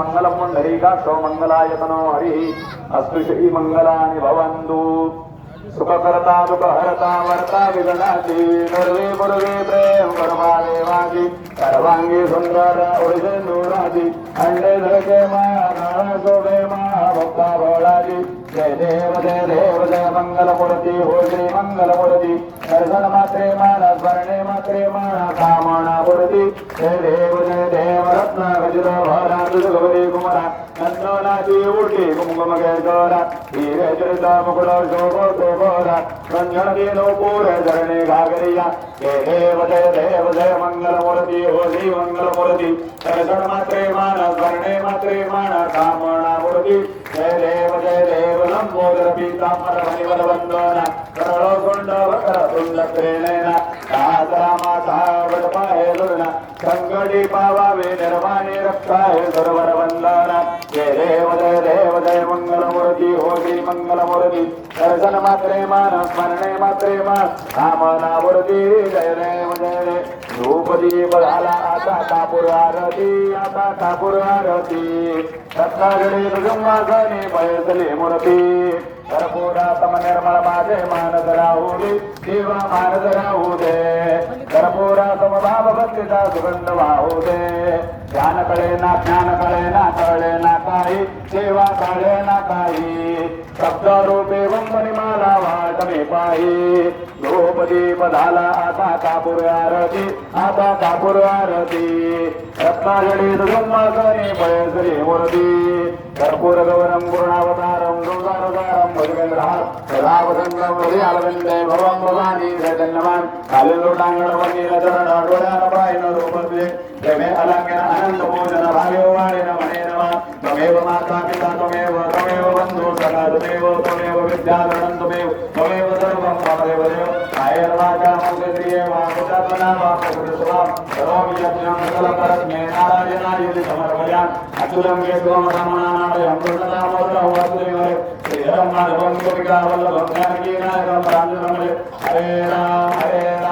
मङ्गलपुण्डरीका स्वमङ्गलायतनो हरिः अस्तु श्रीमङ्गलानि भवन्तु। सुखकर्ता दुःखहरता वर्ता विगणाति नर्वे पुरवे प्रेम कर्मा देवादि सर्वाङ्गी सुन्दर उडिसे नूरादि अण्डे धरके माशोभे मा भक्ता भोळादि जय देव जय देव जय मङ्गलपुरति हो श्री मङ्गलपुरति दर्शन मात्रे मान स्मरणे मात्रे मान कामणा पुरति। जय देव जय देव रत्न गजुर సుగవదే కుమర నన్నో నాచి ఊటి కుంకుమకే గోర ఈ రేచరిత ముకుడ శోభో శోభోర రంజనది నోపూర ధరణి గాగరియ ఏ దేవదే దేవదే మంగళమూరతి హోలీ మంగళమూరతి దర్శన మాత్రే మాన స్వర్ణే మాత్రే మాన కామణామూరతి జయ దేవ జయ దేవ లంబోదర పీతాంబర హరివర వందన కరళో కుండ వకర కుండ संगडी पावावे निर्माणे रक्ताय सरोवर वंदना जय देव जय देव जय मंगलमूर्ती होगी मंगलमूर्ती। दर्शन मात्रे मान स्मरणे मात्रे मान कामनावृती जय देव जय देव। धूपदीप आता कापूर आरती आता कापूर आरती। रत्नागडे भुजंगासने बयसले मूर्ती। कर्पूरातम निर्मळ माझे मानस राहुली देवा मानस राहू दे। कर्पूरा भक्तीचा सुगंध वाहू दे. ध्यान कळे ना ज्ञान कळे ना कळे ना काही. देवा कळे ना काही. शब्द रूपे वंदनी मला वाट मी पाही द्रौपदीप झाला आता कापूर आरती आता कापूर आरती. रत्नाजडी दुर्गमासनी पयश्री मूर्ती. కర్పూర గౌరం పూర్ణావతారం రూపారతారం సదావసంగం హృదయాలవిందే భవం భవానీ చైతన్యవాన్ కాలిలోటాంగణవన్నీలచరణాడుడారపాయన రూపే ప్రేమే అలంకణ అనంత పూజన భాగ్యవాణిన మనే నమ త్వమేవ మాతా పితా త్వమేవ త్వమేవ బంధు సఖా త్వమేవ త్వమేవ విద్యాధరణం త్వమేవ సర్వం మమదేవ దేవ ఆయర్వాచా మంత్రియే వా त्वमेव सर्वं मम देवदेव कायर्वाचा मन्त्रिये वा कुटात्मना वा प्रकृतिस्वाम करोमि यज्ञं सकलपरस्मै नारायणाय समर्पयामि अतुलं वेदों रामनामायं पूर्णनामोदरं वासुदेवाय श्रीहरं माधवं गोपिका वल्लभं जानकीनायकं रामचन्द्रमले हरे राम हरे राम